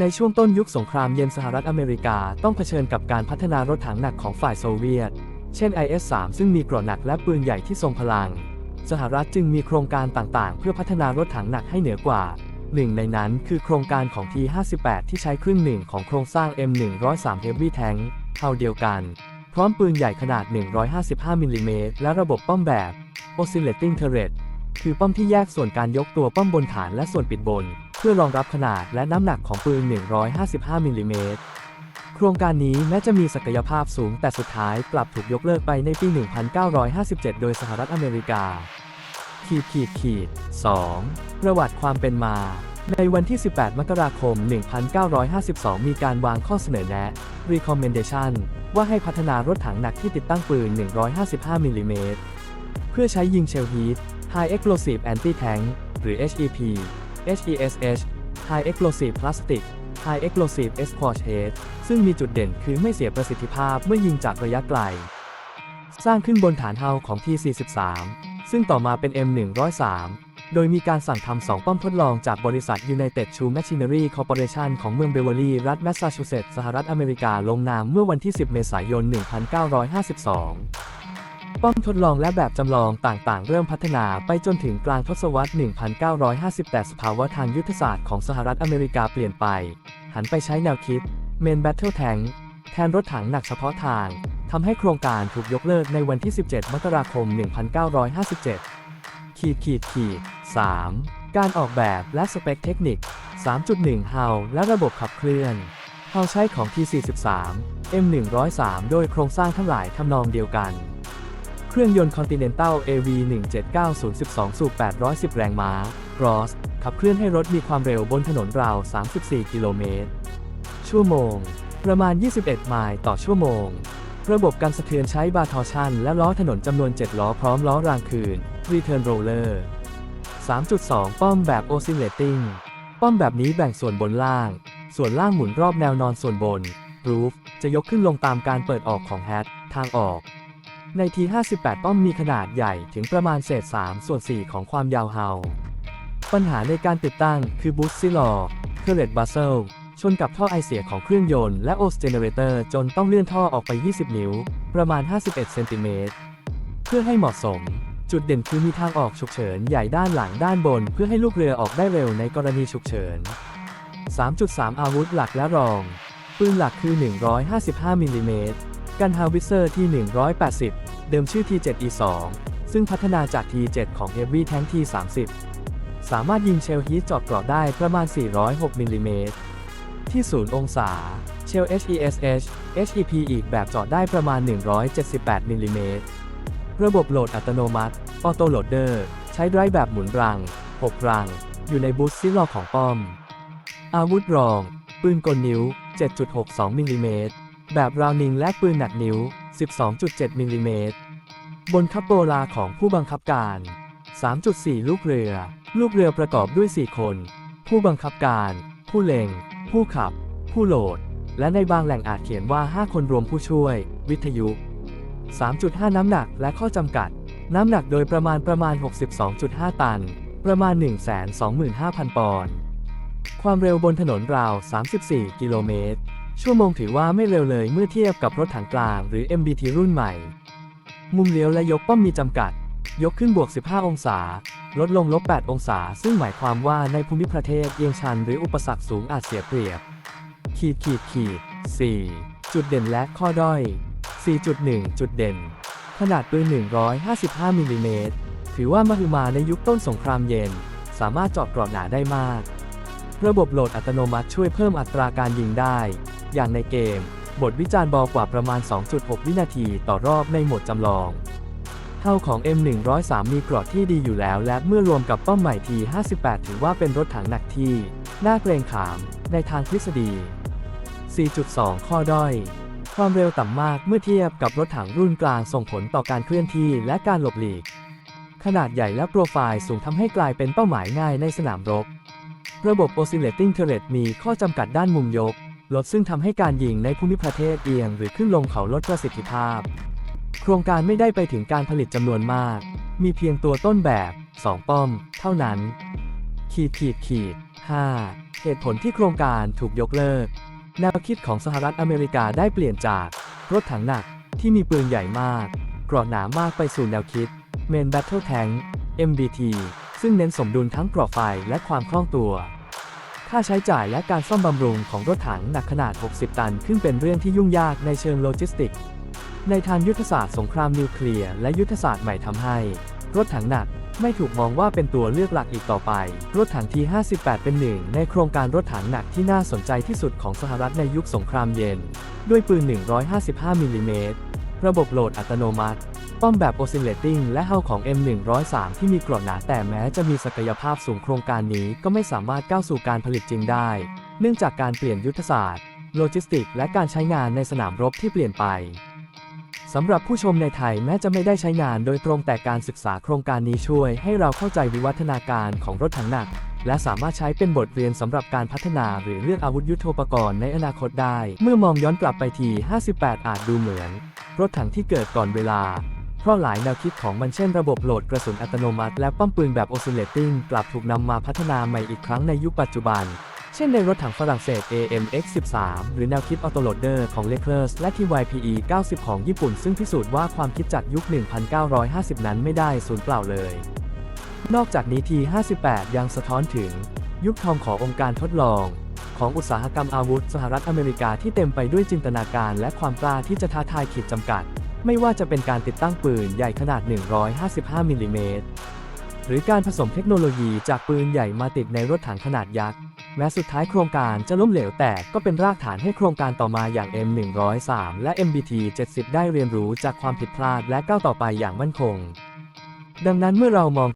ในช่วงต้นยุคสงครามเย็นสหรัฐอเมริกาต้องเผชิญกับการพัฒนารถถังหนักของฝ่ายโซเวียต เช่น IS-3 ซึ่งมีเกราะหนักและปืนใหญ่ที่ทรงพลัง สหรัฐจึงมีโครงการต่างๆ เพื่อพัฒนารถถังหนักให้เหนือกว่า หนึ่งในนั้นคือโครงการของ T-58 ที่ใช้ครึ่งหนึ่งของโครงสร้าง M103 Heavy Tank เท่าเดียวกัน พร้อมปืนใหญ่ขนาด 155มิลลิเมตรและระบบป้อมแบบ Oscillating Turret คือป้อมที่แยกส่วนการยกตัวป้อมบนฐานและส่วนปิดบน พื่อรองรับขนาดและน้ำหนักของปืน 155มิลลิเมตรโครงการนี้แม้จะมีศักยภาพสูงแต่สุดท้ายกลับถูกยกเลิกไปในปี 1957 โดยสหรัฐอเมริกา ขีดขีดขีด 2. ประวัติความเป็นมา ในวันที่ 18 มกราคม 1952 มีการวางข้อเสนอแนะ recommendation ว่าให้พัฒนารถถังหนักที่ติดตั้งปืน 155มิลลิเมตรเพื่อใช้ยิงเชลฮีท High Explosive Anti-Tank หรือ HEP HESH High Explosive Plastic High Explosive Squash Head ซึ่งมีจุดเด่นคือไม่เสียประสิทธิภาพเมื่อยิงจากระยะไกล สร้างขึ้นบนฐานเฮาของ T-43 ซึ่งต่อมาเป็น M103 โดยมีการสั่งทำสองป้อมทดลองจากบริษัท United Shoe Machinery Corporation ของเมืองเบเวอร์ลีย์รัฐแมสซาชูเซตส์สหรัฐอเมริกาลงนามเมื่อวันที่ 10 เมษายน 1952 ป้อมทดลองและแบบจำลองต่างๆ เริ่มพัฒนาไปจนถึงกลางทศวรรษ 1950แต่สภาวะทางยุทธศาสตร์ของสหรัฐอเมริกาเปลี่ยนไป หันไปใช้แนวคิด Main Battle Tank แทนรถถังหนักเฉพาะทางทำให้โครงการถูกยกเลิกในวันที่ 17 มกราคม 1957 ขีดขีดขีด 3. การออกแบบและสเปคเทคนิค 3.1เฮาและระบบขับเคลื่อนเฮาใช้ของ T43 M103 โดยโครงสร้างทั้งหลายทำนองเดียวกัน เครื่องยนต์ Continental AV 179 12สูบ810 แรงม้า Gross ขับเคลื่อนให้รถมีความเร็วบนถนนราว 34 กิโลเมตร ชั่วโมง ประมาณ 21 ไมล์ต่อชั่วโมง ระบบการสะเทือนใช้บาทอชันและล้อถนนจำนวน 7 ล้อพร้อมล้อรางคืน Return Roller 3.2 ป้อมแบบ Oscillating ป้อมแบบนี้แบ่งส่วนบนล่าง ส่วนล่างหมุนรอบแนวนอนส่วนบน Roof จะยกขึ้นลงตามการเปิดออกของ Hat ทางออก ใน T58 ป้อมมีขนาดใหญ่ถึงประมาณเศษ 3 ส่วน 4 ของความยาวเฮา ปัญหาในการติดตั้งคือบูสซิลอร์เคเลตบัสเซลชนกับท่อไอเสียของเครื่องยนต์และโอสเจเนเรเตอร์จนต้องเลื่อนท่อออกไป 20 นิ้ว ประมาณ 51 เซนติเมตร เพื่อให้เหมาะสม จุดเด่นคือมีทางออกฉุกเฉินใหญ่ด้านหลังด้านบน เพื่อให้ลูกเรือออกได้เร็วในกรณีฉุกเฉิน 3.3 อาวุธหลักและรอง ปืนหลักคือ 155มิลลิเมตร กันฮาวิเซอร์ที่ 180 เดิมชื่อ T7E2 ซึ่งพัฒนาจาก T7 ของ Heavy Tank T30 สามารถยิงเชลฮีทจาะเกราะได้ประมาณ 406มิลลิเมตรที่0องศา เชล HESH HEP อีกแบบจาะได้ประมาณ 178มิลลิเมตรระบบโหลดอัตโนมัติออโตโหลดเดอร์ ใช้ไดรฟ์แบบหมุนรัง 6 รัง อยู่ในบูสซิลลอของป้อม อาวุธรอง ปืนกลนิ้ว 7.62มิลลิเมตร แบบราวนิงและปืนหนักนิ้ว 12.7 มิลลิเมตร บนคัปโปลาของผู้บังคับการ 3.4 ลูกเรือ ลูกเรือประกอบด้วย 4 คน ผู้บังคับการ ผู้เล็ง ผู้ขับ ผู้โหลด และในบางแหล่งอาจเขียนว่า 5 คนรวมผู้ช่วย วิทยุ 3.5 น้ำหนักและข้อจำกัด น้ำหนักโดยประมาณประมาณ 62.5 ตัน ประมาณ 125,000 ปอนด์ ความเร็วบนถนนราว 34 กิโลเมตร ชั่วโมงถือว่าไม่เร็วเลยเมื่อเทียบกับรถถังกลางหรือ MBT รุ่นใหม่ มุมเลี้ยวและยกป้อมมีจำกัด ยกขึ้นบวก 15 องศา ลดลงลบ 8 องศา ซึ่งหมายความว่าในภูมิประเทศเอียงชันหรืออุปสรรคสูงอาจเสียเปรียบ ขีดขีดขีด 4. จุดเด่นและข้อด้อย 4.1 จุดเด่น ขนาดปืน 155มิลลิเมตรถือว่ามหึมาในยุคต้นสงครามเย็น สามารถเจาะเกราะหนาได้มาก ระบบโหลดอัตโนมัติช่วยเพิ่มอัตราการยิงได้ อย่างในเกม บทวิจารณ์บอกว่าประมาณ 2.6 วินาทีต่อรอบในโหมดจำลอง เท่าของ M103 มีเกราะที่ดีอยู่แล้ว และเมื่อรวมกับป้อมใหม่ T58 ถือว่าเป็นรถถังหนักที่ น่าเกรงขาม ในทางทฤษฎี 4.2 ข้อด้อยความเร็วต่ำมากเมื่อเทียบกับรถถังรุ่นกลางส่งผลต่อการเคลื่อนที่และการหลบหลีก ขนาดใหญ่และโปรไฟล์สูงทำให้กลายเป็นเป้าหมายง่ายในสนามรบ ระบบ Oscillating Turret มีข้อจำกัดด้านมุมยก ลดซึ่งทำให้การยิงในภูมิประเทศเอียงหรือขึ้นลงเขาลดประสิทธิภาพ โครงการไม่ได้ไปถึงการผลิตจำนวนมาก มีเพียงตัวต้นแบบ 2 ป้อม เท่านั้น ขีดขีดขีด 5. เหตุผลที่โครงการถูกยกเลิก แนวคิดของสหรัฐอเมริกาได้เปลี่ยนจาก รถถังหนักที่มีปืนใหญ่มากเกราะหนามากไปสู่แนวคิด Main Battle Tank MBT ซึ่งเน้นสมดุลทั้งกราะไฟและความคล่องตัว ค่าใช้จ่ายและการซ่อมบำรุงของรถถังหนักขนาด 60 ตัน ขึ้นเป็นเรื่องที่ยุ่งยากในเชิงโลจิสติก ในทางยุทธศาสตร์สงครามนิวเคลียร์และยุทธศาสตร์ใหม่ทำให้ รถถังหนักไม่ถูกมองว่าเป็นตัวเลือกหลักอีกต่อไป รถถังที 58 เป็นหนึ่งในโครงการรถถังหนักที่น่าสนใจที่สุดของสหรัฐในยุคสงครามเย็น ด้วยปืน 155 มิลลิเมตร ระบบโหลดอัตโนมัติ ป้อมแบบ Oscillating และเฮาของ M103 ที่มีเกราะหนาแต่แม้จะมีศักยภาพสูงโครงการนี้ก็ไม่สามารถก้าวสู่การผลิตจริงได้ เนื่องจากการเปลี่ยนยุทธศาสตร์ โลจิสติก และการใช้งานในสนามรบที่เปลี่ยนไปสำหรับผู้ชมในไทยแม้จะไม่ได้ใช้งานโดยตรงแต่การศึกษาโครงการนี้ช่วยให้เราเข้าใจวิวัฒนาการของรถถังหนัก และสามารถใช้เป็นบทเรียนสำหรับการพัฒนาหรือเลือกอาวุธยุโทโธปกรณ์ในอนาคตได้ เมื่อมองย้อนกลับไปที 58 อาจดูเหมือน รถถังที่เกิดก่อนเวลา เพราะหลายแนวคิดของมันเช่นระบบโหลดกระสุนอัตโนมัติและป้อมปืนแบบ oscillating กลับถูกนำมาพัฒนาใหม่อีกครั้งในยุคปัจจุบัน เช่นในรถถังฝรั่งเศส AMX-13 หรือแนวคิดออโตโหลดเดอร์ของ Leclerc และ TYPE 90 ของญี่ปุ่นซึ่งพิสูจน์ว่าความคิดจากยุค 1950 นั้นไม่ได้สูญเปล่าเลย นอกจากนี้ที58ยังสะท้อนถึงยุคทองขององค์การทดลอง ของอุตสาหกรรมอาวุธสหรัฐอเมริกาที่เต็มไปด้วยจินตนาการและความกล้าที่จะท้าทายขีดจำกัด ไม่ว่าจะเป็นการติดตั้งปืนใหญ่ขนาด 155 มิลลิเมตร หรือการผสมเทคโนโลยีจากปืนใหญ่มาติดในรถถังขนาดยักษ์ แม้สุดท้ายโครงการจะล้มเหลวแต่ก็เป็นรากฐานให้โครงการต่อมาอย่าง M103 และ MBT 70 ได้เรียนรู้จากความผิดพลาดและก้าวต่อไปอย่างมั่นคง ดังนั้นเมื่อเรามอง